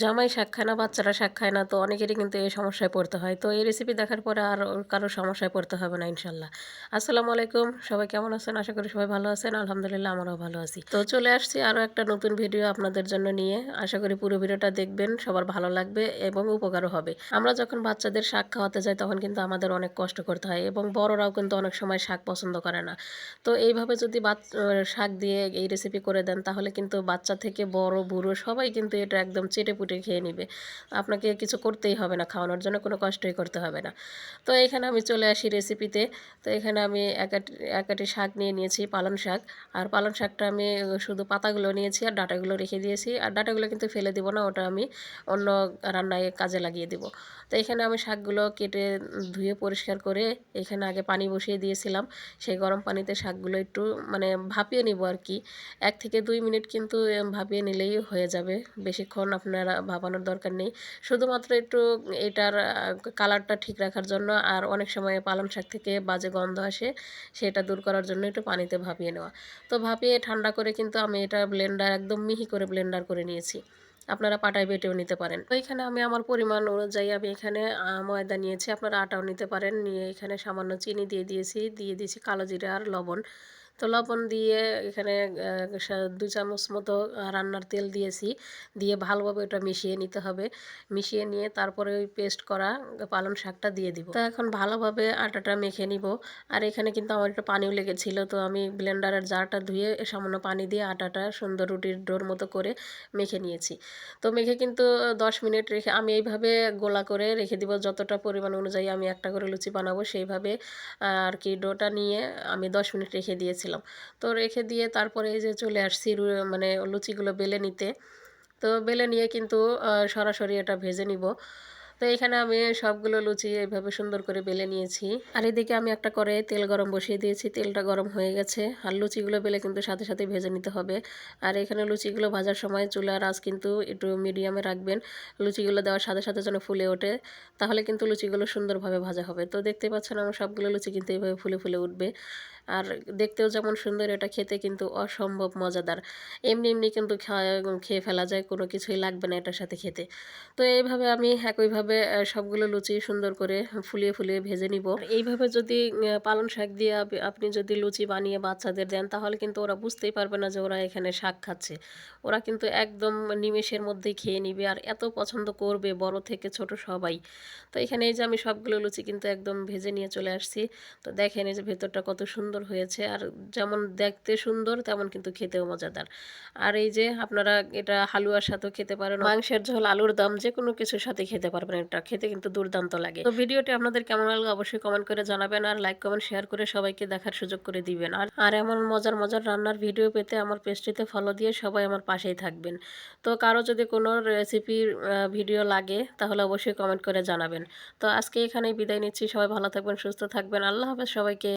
জামাই শাক খায় না, বাচ্চারা শাক খায় না, তো অনেকেরই কিন্তু এই সমস্যায় পড়তে হয়। তো এই রেসিপি দেখার পরে আর কারও সমস্যায় পড়তে হবে না, ইনশাল্লাহ। আসসালামু আলাইকুম, সবাই কেমন আছেন? আশা করি সবাই ভালো আছেন। আলহামদুলিল্লাহ, আমরাও ভালো আছি। তো চলে আসছি আরও একটা নতুন ভিডিও আপনাদের জন্য নিয়ে। আশা করি পুরো ভিডিওটা দেখবেন, সবার ভালো লাগবে এবং উপকারও হবে। আমরা যখন বাচ্চাদের শাক খাওয়াতে যাই, তখন কিন্তু আমাদের অনেক কষ্ট করতে হয় এবং বড়রাও কিন্তু অনেক সময় শাক পছন্দ করে না। তো এইভাবে যদি শাক দিয়ে এই রেসিপি করে দেন, তাহলে কিন্তু বাচ্চা থেকে বড়, বুড়ো সবাই কিন্তু এটা একদম চেটে পুটে খেয়ে নিবে। আপনাকে কিছু করতেই হবে না, খাওয়ানোর জন্য কোনো কষ্টই করতে হবে না। তো এখানে আমি চলে আসি রেসিপিতে তো এখানে আমি একাটি একাটি শাক নিয়ে নিয়েছি, পালং শাক। আর পালং শাকটা আমি শুধু পাতাগুলো নিয়েছি আর ডাটাগুলো রেখে দিয়েছি। আর ডাটাগুলো কিন্তু ফেলে দিব না, ওটা আমি অন্য রান্নায় কাজে লাগিয়ে দিব। তো এখানে আমি শাকগুলো কেটে, ধুয়ে পরিষ্কার করে এখানে আগে পানি বসিয়ে দিয়েছিলাম। সেই গরম পানিতে শাকগুলো একটু মানে ভাপিয়ে নিব আর কি। এক থেকে দুই মিনিট কিন্তু ভাপিয়ে নিলেই হয়ে যাবে। বেশিক্ষণ আপনারা ভাপানোর দরকার নেই। শুধুমাত্র একটু এটার কালারটা ঠিক রাখার জন্য আর অনেক সময় পালং শাক থেকে বাজে গন্ধ আসে, সেটা দূর করার জন্য একটু পানিতে ভাপিয়ে নেওয়া। তো ভাপিয়ে ঠান্ডা করে কিন্তু আমি এটা ব্লেন্ডার একদম মিহি করে ব্লেন্ডার করে নিয়েছি। আপনারা পাটায় বেটেও নিতে পারেন। তো এখানে আমি আমার পরিমাণ অনুযায়ী আমি এখানে ময়দা নিয়েছি, আপনারা আটাও নিতে পারেন। নিয়ে এখানে সামান্য চিনি দিয়ে দিয়েছি দিয়ে দিয়েছি কালো জিরা আর লবণ। তো লবণ দিয়ে এখানে দু চামচ মতো রান্নার তেল দিয়েছি। দিয়ে ভালোভাবে ওটা মিশিয়ে নিতে হবে। মিশিয়ে নিয়ে তারপরে ওই পেস্ট করা পালং শাকটা দিয়ে দিব। তো এখন ভালোভাবে আটাটা মেখে নিব। আর এখানে কিন্তু আমার একটু পানিও লেগেছিল। তো আমি ব্লেন্ডারের জারটা ধুয়ে সামান্য পানি দিয়ে আটাটা সুন্দর রুটির ডোর মতো করে মেখে নিয়েছি। তো মেখে কিন্তু দশ মিনিট রেখে আমি এইভাবে গোলা করে রেখে দিব। যতটা পরিমাণ অনুযায়ী আমি একটা করে লুচি বানাবো সেইভাবে আর কি ডোটা নিয়ে আমি দশ মিনিট রেখে দিয়েছি। রেখেছিলাম তো রেখে দিয়ে তারপরে এই যে চলে আসছি মানে লুচিগুলো বেলে নিতে। তো বেলে নিয়ে কিন্তু সরাসরি এটা ভেজে নিব। তো এখানে আমি সবগুলো লুচি এইভাবে সুন্দর করে বেলে নিয়েছি। আর এদিকে আমি একটা করে তেল গরম বসিয়ে দিয়েছি। তেলটা গরম হয়ে গেছে। আর লুচিগুলো বেলে কিন্তু সাথে সাথে ভেজে নিতে হবে। আর এখানে লুচিগুলো ভাজার সময় চুলার আঁচ কিন্তু একটু মিডিয়ামে রাখবেন। লুচিগুলো দেওয়ার সাথে সাথে যেন ফুলে ওঠে, তাহলে কিন্তু লুচিগুলো সুন্দরভাবে ভাজা হবে। তো দেখতে পাচ্ছেন আমার সবগুলো লুচি কিন্তু এইভাবে ফুলে ফুলে উঠবে। আর দেখতেও যেমন সুন্দর, এটা খেতে কিন্তু অসম্ভব মজাদার। এমনি এমনি কিন্তু খেয়ে ফেলা যায়, কোনো কিছুই লাগবে না এটার সাথে খেতে। তো এইভাবে আমি একইভাবে সবগুলো লুচি সুন্দর করে ফুলিয়ে ফুলিয়ে ভেজে নিব। এইভাবে যদি পালং শাক দিয়ে আপনি যদি লুচি বানিয়ে বাচ্চাদের দেন, তাহলে কিন্তু ওরা বুঝতেই পারবে না যে ওরা এখানে শাক খাচ্ছে। ওরা কিন্তু একদম নিমেষের মধ্যেই খেয়ে নিবে আর এত পছন্দ করবে বড় থেকে ছোট সবাই। তো এখানে এই যে আমি সবগুলো লুচি কিন্তু একদম ভেজে নিয়ে চলে আসছি। তো দেখেন এই যে ভেতরটা কত সুন্দর হয়েছে আর যেমন দেখতে সুন্দর, তেমন কিন্তু খেতেও মজাদার। আর এই যে আপনারা এটা হালুয়ার সাথেও খেতে পারেন, মাংসের ঝোল, আলুর দাম যে কোনো কিছুর সাথে খেতে পারবেন। এটা খেতে কিন্তু দুর্দান্ত লাগে। তো ভিডিওটি আপনাদের কেমন লাগল অবশ্যই কমেন্ট করে জানাবেন আর লাইক কমেন্ট শেয়ার করে সবাইকে দেখার সুযোগ করে দিবেন। আর আর এমন মজার মজার রান্নার ভিডিও পেতে আমার পেজটিতে ফলো দিয়ে সবাই আমার পাশেই থাকবেন। তো কারও যদি কোনো রেসিপির ভিডিও লাগে, তাহলে অবশ্যই কমেন্ট করে জানাবেন। তো আজকে এখানেই বিদায় নিচ্ছি। সবাই ভালো থাকবেন, সুস্থ থাকবেন। আল্লাহ হাফেজ সবাইকে।